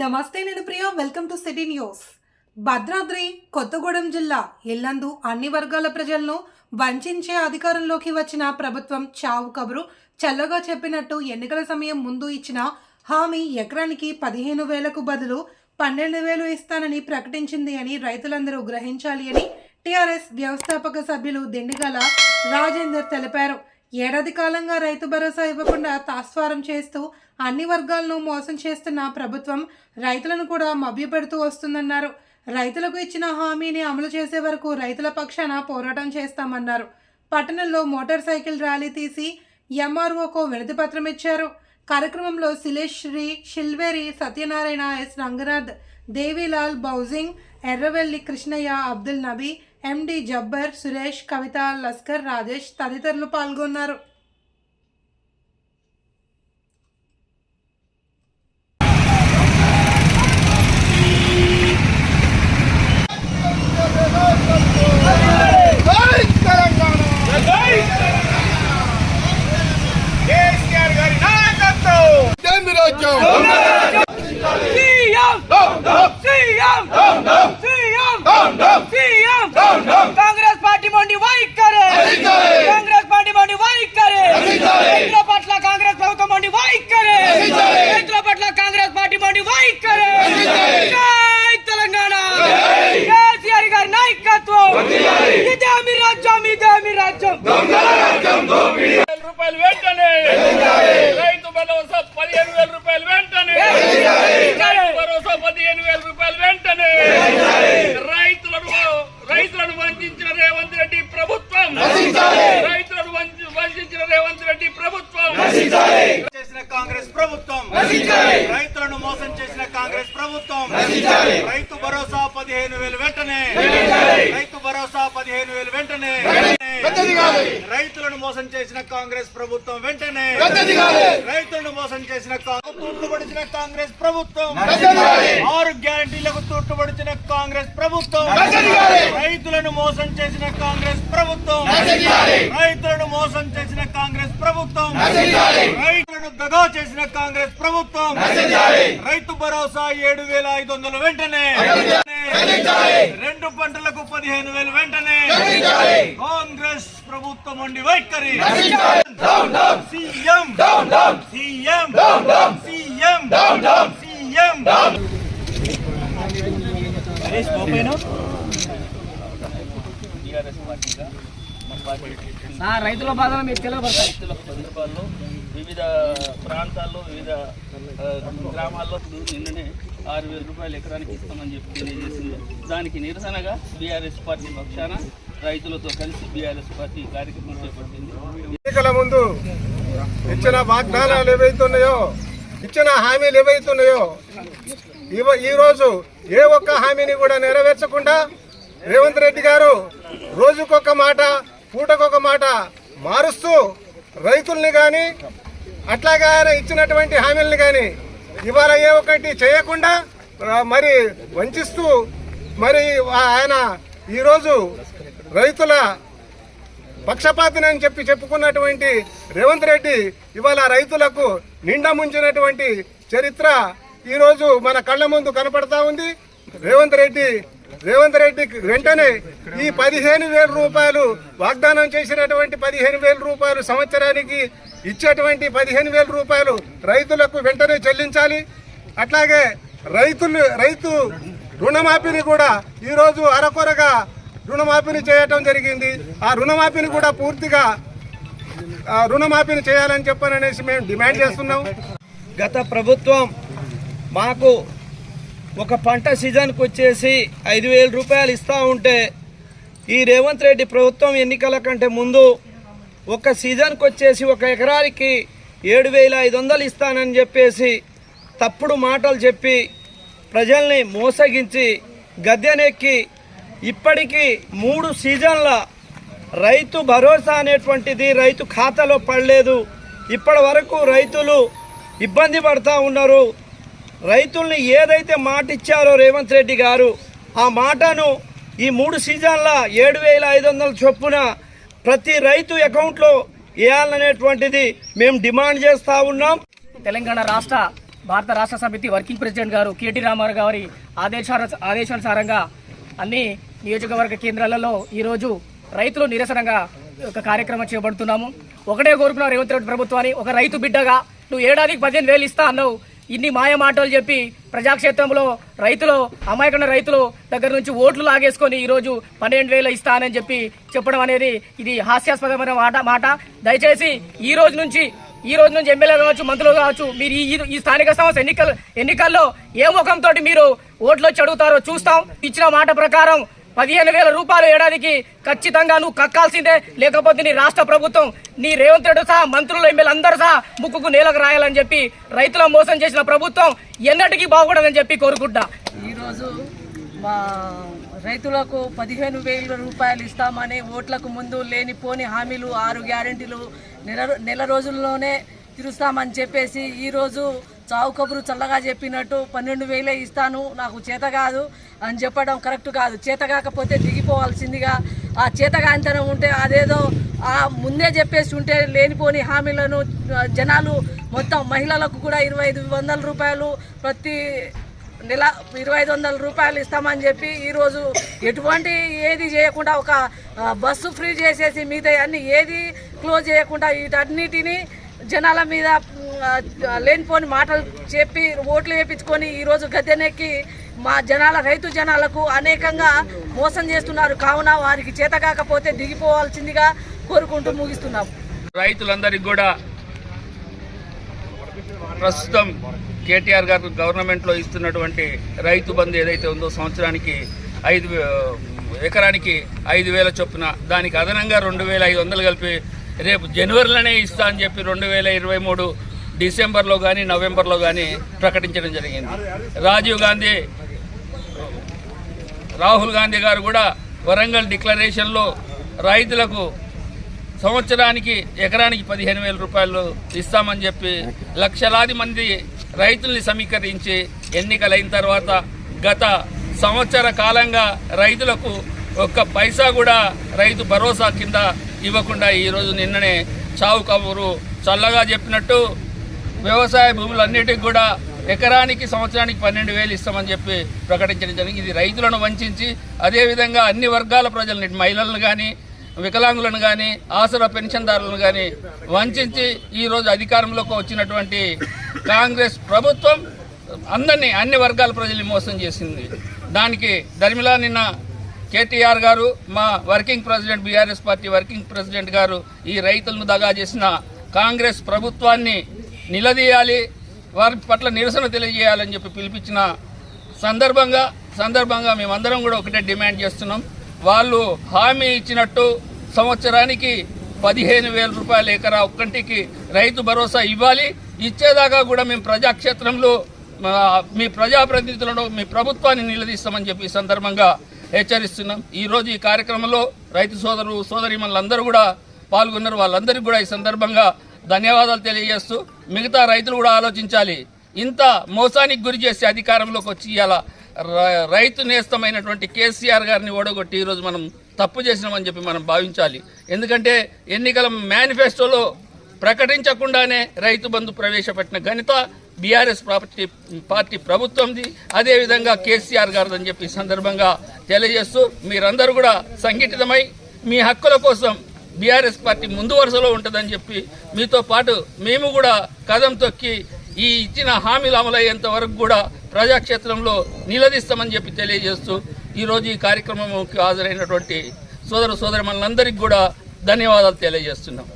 నమస్తే నేను Priya welcome to city news. Bhadradri Kothagudem జిల్లా ఇల్లందు అన్ని వర్గాల ప్రజలను వంచే అధికారంలోకి వచ్చిన ప్రభుత్వం చావు కబురు చల్లగా చెప్పినట్టు ఎన్నికల సమయం ముందు ఇచ్చిన హామీ ఎకరానికి పదిహేను వేలకు బదులు పన్నెండు వేలు ఇస్తానని ప్రకటించింది అని రైతులందరూ గ్రహించాలి అని టీఆర్ఎస్ వ్యవస్థాపక సభ్యులు దిండిగల రాజేందర్ తెలిపారు. ఏడాది కాలంగా రైతు భరోసా ఇవ్వకుండా తాస్వారం చేస్తూ అన్ని వర్గాలను మోసం చేస్తున్న ప్రభుత్వం రైతులను కూడా మభ్యపెడుతూ వస్తుందన్నారు. రైతులకు ఇచ్చిన హామీని అమలు చేసే వరకు రైతుల పక్షాన పోరాటం చేస్తామన్నారు. పట్టణంలో మోటార్ సైకిల్ ర్యాలీ తీసి ఎంఆర్ఓకు వినతి పత్రం ఇచ్చారు. కార్యక్రమంలో శిలేష్ శ్రీ షిల్వేరి సత్యనారాయణ ఎస్. రంగనాథ్ దేవీలాల్ బౌజింగ్ ఎర్రవెల్లి కృష్ణయ్య అబ్దుల్ నబీ ఎండి జబ్బర్ సురేష్ కవిత లస్కర్ రాజేష్ తదితరులు పాల్గొన్నారు జై తెలంగాణ కేసీఆర్ గారి నాయకత్వం జై రాజ్యం CM CM CM CM Congress party మొండి వైఖరి కాంగ్రెస్ పార్టీ మొండి వైఖరి రైతుల పట్ల కాంగ్రెస్ ప్రభుత్వం మొండి వైఖరి రైతుల పట్ల కాంగ్రెస్ పార్టీ మొండి వైఖరి జై తెలంగాణ కేసీఆర్ గారి నాయకత్వం ఇదే మీ రాజ్యం ఇదే మీ రాజ్యం వేల రూపాయలు వెంటనే రైతు భరోసా పదిహేను వేల రూపాయలు వెంటనే రైతు భరోసా పదిహేను వేల రూపాయలు వెంటనే రైతులను రైతులను వంచిన రేవంత్ రెడ్డి ప్రభుత్వం రైతులను వంచి- వంచిన రేవంత్ రెడ్డి ప్రభుత్వం! చేసిన కాంగ్రెస్ ప్రభుత్వం! రైతులను మోసం చేసిన కాంగ్రెస్ ప్రభుత్వం! రైతు భరోసా పదిహేను వేలు వెంటనే! రైతు భరోసా పదిహేను వేలు వెంటనే! రైతులను మోసం చేసిన కాంగ్రెస్ ప్రభుత్వం వెంటనే. రైతులను మోసం చేసిన కాంగ్రెస్ తూట్టుబడిచిన కాంగ్రెస్ ప్రభుత్వం. ఆరు గ్యారంటీలకు తూట్టుబడిచిన కాంగ్రెస్ ప్రభుత్వం. రైతులను మోసం చేసిన కాంగ్రెస్ ప్రభుత్వం. రైతులను మోసం చేసిన కాంగ్రెస్ ప్రభుత్వం. రైతులను దగా చేసిన కాంగ్రెస్ ప్రభుత్వం. రైతు భరోసా ఏడు వేల ఐదు వందలు వెంటనే. రెండు పంటలకు పదిహేను వేలు వెంటనే. కాంగ్రెస్ ప్రభుత్వం ఉండి వైఖరి. సీఎం. సీఎం. సీఎం. సీఎం. రైతుల బాధలు మీకు రైతుల సందర్భాల్లో వివిధ ప్రాంతాల్లో వివిధ గ్రామాల్లో నిన్ననే ఆరు వేల రూపాయలు ఎకరానికి ఇస్తామని చెప్పి తెలియజేసింది. దానికి నిరసనగా బీఆర్ఎస్ పార్టీ పక్షాన రైతులతో కలిసి బీఆర్ఎస్ పార్టీ కార్యక్రమం చేపట్టింది. ఎన్నికల ముందు ఇచ్చిన వాగ్దానాలు ఏవైతున్నాయో ఇచ్చిన హామీలు ఏవైతున్నాయో ఇవ ఈరోజు ఏ ఒక్క హామీని కూడా నెరవేర్చకుండా రేవంత్ రెడ్డి గారు రోజుకొక మాట పూటకొక మాట మారుస్తూ రైతుల్ని కానీ అట్లాగే ఆయన ఇచ్చినటువంటి హామీలను కానీ ఇవాళ ఏ ఒక్కటి చేయకుండా మరి వంచిస్తూ మరి ఆయన ఈరోజు రైతుల పక్షపాతిని అని చెప్పి చెప్పుకున్నటువంటి రేవంత్ రెడ్డి ఇవాళ రైతులకు నిండా ముంచినటువంటి చరిత్ర ఈరోజు మన కళ్ళ ముందు కనపడతా ఉంది. రేవంత్ రెడ్డి రేవంత్ రెడ్డికి వెంటనే ఈ పదిహేను వేల రూపాయలు వాగ్దానం చేసినటువంటి పదిహేను వేల రూపాయలు సంవత్సరానికి ఇచ్చేటువంటి పదిహేను వేల రూపాయలు రైతులకు వెంటనే చెల్లించాలి. అట్లాగే రైతులు రైతు రుణమాఫీని కూడా ఈరోజు అరకొరగా రుణమాఫీని చేయటం జరిగింది. ఆ రుణమాఫీని కూడా పూర్తిగా రుణమాఫీని చేయాలని చెప్పాననేసి మేము డిమాండ్ చేస్తున్నాం. గత ప్రభుత్వం మాకు ఒక పంట సీజన్కి వచ్చేసి ఐదు వేల రూపాయలు ఇస్తూ ఉంటే ఈ రేవంత్ రెడ్డి ప్రభుత్వం ఎన్నికల కంటే ముందు ఒక సీజన్కి వచ్చేసి ఒక ఎకరానికి ఏడు వేల ఐదు వందలు ఇస్తానని చెప్పేసి తప్పుడు మాటలు చెప్పి ప్రజల్ని మోసగించి గద్దెనెక్కి ఇప్పటికీ మూడు సీజన్ల రైతు భరోసా అనేటువంటిది రైతు ఖాతాలో పడలేదు. ఇప్పటి వరకు రైతులు ఇబ్బంది పడుతూ ఉన్నారు. రైతుల్ని ఏదైతే మాట ఇచ్చారో రేవంత్ రెడ్డి గారు ఆ మాటను ఈ మూడు సీజన్ల ఏడు వేల ఐదు వందల చొప్పున ప్రతి రైతు అకౌంట్లో వేయాలనేటువంటిది మేము డిమాండ్ చేస్తూ ఉన్నాం. తెలంగాణ రాష్ట్ర భారత రాష్ట్ర సమితి వర్కింగ్ ప్రెసిడెంట్ గారు కేటీ రామారావు గారి ఆదేశాల ఆదేశానుసారంగా అన్ని నియోజకవర్గ కేంద్రాలలో ఈరోజు రైతులు నిరసనగా ఒక కార్యక్రమం చేపడుతున్నాము. ఒకటే కోరుకున్నావు రేవంత్ రెడ్డి ప్రభుత్వాన్ని ఒక రైతు బిడ్డగా నువ్వు ఏడాదికి పదిహేను వేలు ఇస్తా అన్నావు. ఇన్ని మాయ మాటలు చెప్పి ప్రజాక్షేత్రంలో రైతులు అమాయకున్న రైతులు దగ్గర నుంచి ఓట్లు లాగేసుకొని ఈరోజు పన్నెండు వేలు ఇస్తానని చెప్పి చెప్పడం అనేది ఇది హాస్యాస్పదమైన మాట మాట. దయచేసి ఈ రోజు నుంచి ఈ రోజు నుంచి ఎమ్మెల్యే కావచ్చు మంత్రులు కావచ్చు మీరు ఈ ఈ స్థానిక సంస్థ ఎన్నికల ఎన్నికల్లో ఏ ముఖంతో మీరు ఓట్లు వచ్చి అడుగుతారో చూస్తాం. ఇచ్చిన మాట ప్రకారం పదిహేను వేల రూపాయలు ఏడాదికి ఖచ్చితంగా నువ్వు కక్కాల్సిందే. లేకపోతే నీ రాష్ట్ర ప్రభుత్వం నీ రేవంత్ రెడ్డి సహా మంత్రులు ఎమ్మెల్యే అందరూ సహా ముక్కుకు నేలకు రాయాలని చెప్పి రైతుల మోసం చేసిన ప్రభుత్వం ఎన్నటికీ బాగుపడదని చెప్పి కోరుకుంటా. ఈరోజు మా రైతులకు పదిహేను వేల రూపాయలు ఇస్తామని ఓట్లకు ముందు లేనిపోని హామీలు ఆరు గ్యారెంటీలు నెల నెల రోజుల్లోనే తీరుస్తామని చెప్పేసి ఈరోజు చావు కబురు చల్లగా చెప్పినట్టు పన్నెండు వేలే ఇస్తాను నాకు చేత కాదు అని చెప్పడం కరెక్ట్ కాదు. చేత కాకపోతే దిగిపోవాల్సిందిగా. ఆ చేతగాంతనం ఉంటే అదేదో ఆ ముందే చెప్పేసి ఉంటే లేనిపోని హామీలను జనాలు మొత్తం మహిళలకు కూడా ఇరవై ఐదు వందల రూపాయలు ప్రతి నెల ఇరవై ఐదు వందల రూపాయలు ఇస్తామని చెప్పి ఈరోజు ఎటువంటి ఏది చేయకుండా ఒక బస్సు ఫ్రీ చేసేసి మిగతా అన్ని ఏది క్లోజ్ చేయకుండా వీటన్నిటిని జనాల మీద లేనిపోని మాటలు చెప్పి ఓట్లు వేయించుకొని ఈరోజు గద్దెనెక్కి మా జనాల రైతు జనాలకు అనేకంగా మోసం చేస్తున్నారు. కావున వారికి చేత కాకపోతే దిగిపోవాల్సిందిగా కోరుకుంటూ ముగిస్తున్నాం. రైతులందరికీ కూడా ప్రస్తుతం కేటీఆర్ గారు గవర్నమెంట్లో ఇస్తున్నటువంటి రైతు బంధు ఏదైతే ఉందో సంవత్సరానికి ఐదు ఎకరానికి ఐదు వేల చొప్పున దానికి అదనంగా రెండు వేల ఐదు వందలు కలిపి రేపు జనవరిలోనే ఇస్తా అని చెప్పి రెండు వేల ఇరవై మూడు డిసెంబర్లో కానీ నవంబర్లో కానీ ప్రకటించడం జరిగింది. రాజీవ్ గాంధీ రాహుల్ గాంధీ గారు కూడా వరంగల్ డిక్లరేషన్లో రైతులకు సంవత్సరానికి ఎకరానికి పదిహేను వేల రూపాయలు ఇస్తామని చెప్పి లక్షలాది మంది రైతుల్ని సమీకరించి ఎన్నికలైన తర్వాత గత సంవత్సర కాలంగా రైతులకు ఒక్క పైసా కూడా రైతు భరోసా కింద ఇవ్వకుండా ఈరోజు నిన్ననే చావు కబురు చల్లగా చెప్పినట్టు వ్యవసాయ భూములన్నిటికి కూడా ఎకరానికి సంవత్సరానికి పన్నెండు వేలు ఇస్తామని చెప్పి ప్రకటించడం జరిగింది. ఇది రైతులను వంచి అదేవిధంగా అన్ని వర్గాల ప్రజలని మహిళలను కానీ వికలాంగులను కానీ ఆసరా పెన్షన్దారులను కానీ వంచి ఈరోజు అధికారంలోకి వచ్చినటువంటి కాంగ్రెస్ ప్రభుత్వం అందరినీ అన్ని వర్గాల ప్రజల్ని మోసం చేసింది. దానికి ధర్మిలా నిన్న కేటీఆర్ గారు మా working president BRS party working president గారు ఈ రైతులను దగా చేసిన కాంగ్రెస్ ప్రభుత్వాన్ని నిలదీయాలి వారి పట్ల నిరసన తెలియజేయాలని చెప్పి పిలిపించిన సందర్భంగా సందర్భంగా మేమందరం కూడా ఒకటే డిమాండ్ చేస్తున్నాం. వాళ్ళు హామీ ఇచ్చినట్టు సంవత్సరానికి పదిహేను వేల రూపాయల ఎకరా ఒక్కంటికి రైతు భరోసా ఇవ్వాలి. ఇచ్చేదాకా కూడా మేము ప్రజాక్షేత్రంలో మా- మీ ప్రజాప్రతినిధులను మీ ప్రభుత్వాన్ని నిలదీస్తామని చెప్పి ఈ సందర్భంగా హెచ్చరిస్తున్నాం. ఈరోజు ఈ కార్యక్రమంలో రైతు సోదరు సోదరిమణులందరూ కూడా పాల్గొన్నారు. వాళ్ళందరికీ కూడా ఈ సందర్భంగా ధన్యవాదాలు తెలియజేస్తూ మిగతా రైతులు కూడా ఆలోచించాలి. ఇంత మోసానికి గురి చేసి అధికారంలోకి వచ్చి ఇవాళ రైతు నేస్తమైనటువంటి కేసీఆర్ గారిని ఓడగొట్టి ఈరోజు మనం తప్పు చేసినామని చెప్పి మనం భావించాలి. ఎందుకంటే ఎన్నికల మేనిఫెస్టోలో ప్రకటించకుండానే రైతు బంధు ప్రవేశపెట్టిన ఘనత బీఆర్ఎస్ పార్టీ పార్టీ ప్రభుత్వంది. అదేవిధంగా కేసీఆర్ గారిదని చెప్పి సందర్భంగా తెలియజేస్తూ మీరందరూ కూడా సంఘటితమై మీ హక్కుల కోసం బీఆర్ఎస్ పార్టీ ముందు వరుసలో ఉంటుందని చెప్పి మీతో పాటు మేము కూడా కదం తొక్కి ఈ ఇచ్చిన హామీలు అమలయ్యేంత వరకు కూడా ప్రజాక్షేత్రంలో నిలదీస్తామని చెప్పి తెలియజేస్తూ ఈరోజు ఈ కార్యక్రమంకి హాజరైనటువంటి సోదర సోదరి కూడా ధన్యవాదాలు తెలియజేస్తున్నాం.